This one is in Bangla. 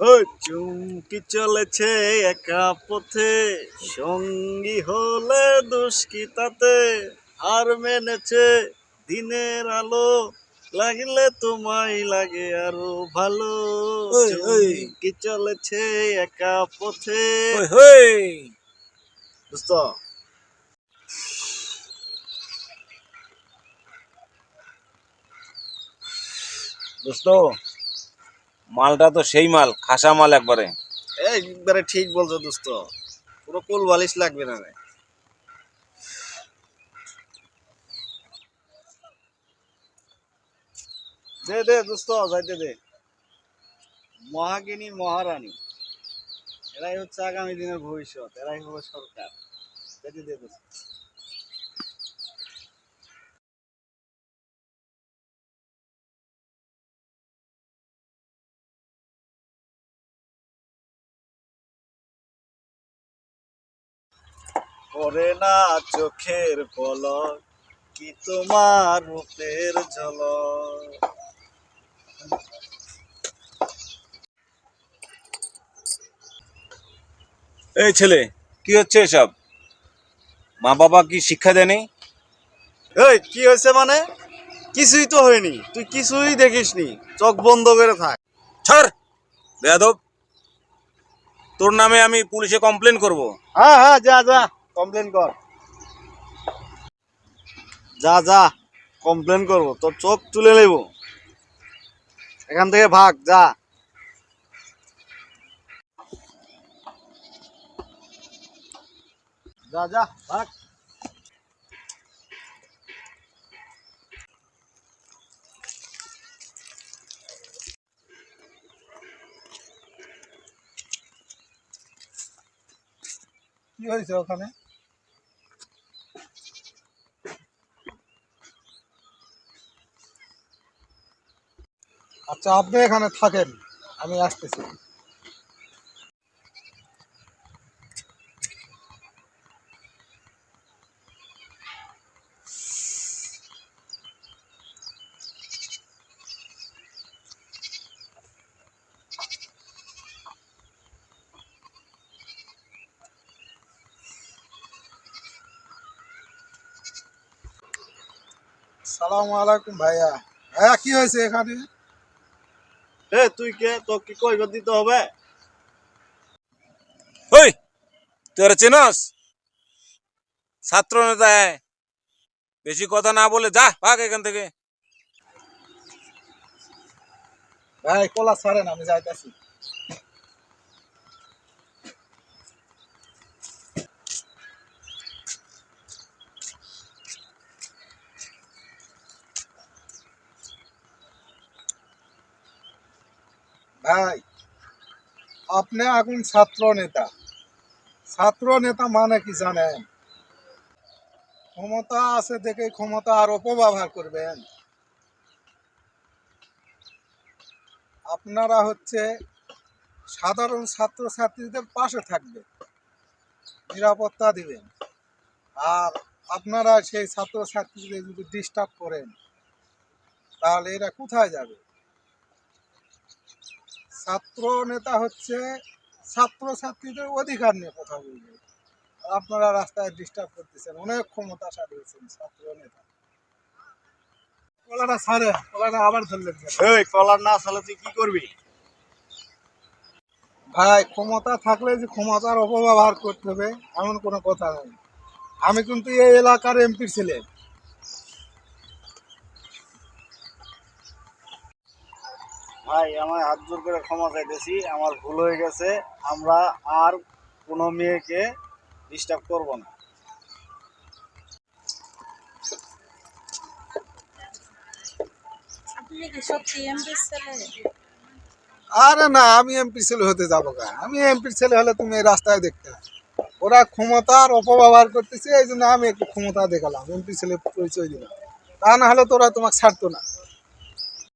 ও চুমকি চলেছে একা পথে? সঙ্গী হলে দোষ কি তাতে? আর মেনেছে দিনের আলো লাগলে তোমায় লাগে আরও ভালো। ওই। চলেছে একা পথে? দোস্ত। দোস্ত। মালটা তো সেই মাল, খাসা মাল একবারে। একবারে ঠিক বলছো দোস্ত পুরো কুল বালিশ লাগবে না। দে দে দোস্ত, যাইতে দে। মহাগিনী, মহারানী, এরাই হচ্ছে আগামী দিনের ভবিষ্যৎ, এরাই হবে সরকার। যেতে দে দোস্ত। করে না চোখের পলক কি তোমার রূপের ঝলক? এই ছেলে কি হচ্ছে এসব? মা বাবা কি শিক্ষা দেয়নি? এই কি হয়েছে মানে? কিছুই তো হয়নি তুই কিছুই দেখিসনি চোখ বন্ধ করে থাক। ছাড়! বেয়াদব তোর নামে আমি পুলিশে কমপ্লেন করব। হ্যাঁ হ্যাঁ যা যা। কমপ্লেন কর। যা যা, কমপ্লেন করব, তোর চোখ তুলে নেব। এখান থেকে ভাগ, যা। যা যা, ভাগ। কি হয়েছে ওখানে? আচ্ছা আপনি এখানে থাকেন। আমি আসতেছি। সালামু আলাইকুম ভাইয়া। ভাইয়া কি হয়েছে এখানে? এ তুই কে? তোকে কি কইবার দিতে হবে? ওই তোরা চেনস? ছাত্র নেতা। বেশি কথা না বলে যা ভাগ এখান থেকে। ভাই কলা ছাড়েন আমি যাইতাছি। ভাই, আপনি এখন ছাত্র নেতা। ছাত্র নেতা মানে কি জানেন? ক্ষমতা আছে দেখে ক্ষমতা আর অপব্যবহার করবেন। আপনারা হচ্ছে সাধারণ ছাত্রছাত্রীদের পাশে থাকবে নিরাপত্তা দিবেন। আর আপনারা সেই ছাত্রছাত্রীদের যদি ডিস্টার্ব করেন, তাহলে এরা কোথায় যাবে? ছাত্র নেতা হচ্ছে ছাত্রছাত্রীদের অধিকার নিয়ে কথা বলবে। আপনারা রাস্তায় ডিস্টার্ব করতেছেন অনেক ক্ষমতা হয়েছেন ছাত্র নেতা। কলাটা ছাড়ে কলাটা আবার ধরলেন? এই কলার না আসলে তুই কি করবি? ভাই ক্ষমতা থাকলে যে ক্ষমতার অপব্যবহার করতে হবে এমন কোনো কথা নেই। আমি কিন্তু এই এলাকার এমপি ছেলে। ভাই আমার হাত জোর করে ক্ষমা চাইতেছি আমার ভুল হয়ে গেছে আমরা আর কোনো মেয়েকে ডিস্টার্ব করব না। আপনি কি সত্যি এমপি ছেলে? আরে না আমি এমপি ছেলে হতে যাব গা আমি এমপি ছেলে হলে তুমি এই রাস্তায় দেখতে ওরা ক্ষমতার অপব্যবহার করতেছে এই জন্য আমি একটু ক্ষমতা দেখালাম। এমপি ছেলে পরিচয় দিলাম। তা না হলে তো ওরা তোমাকে ছাড়তো না।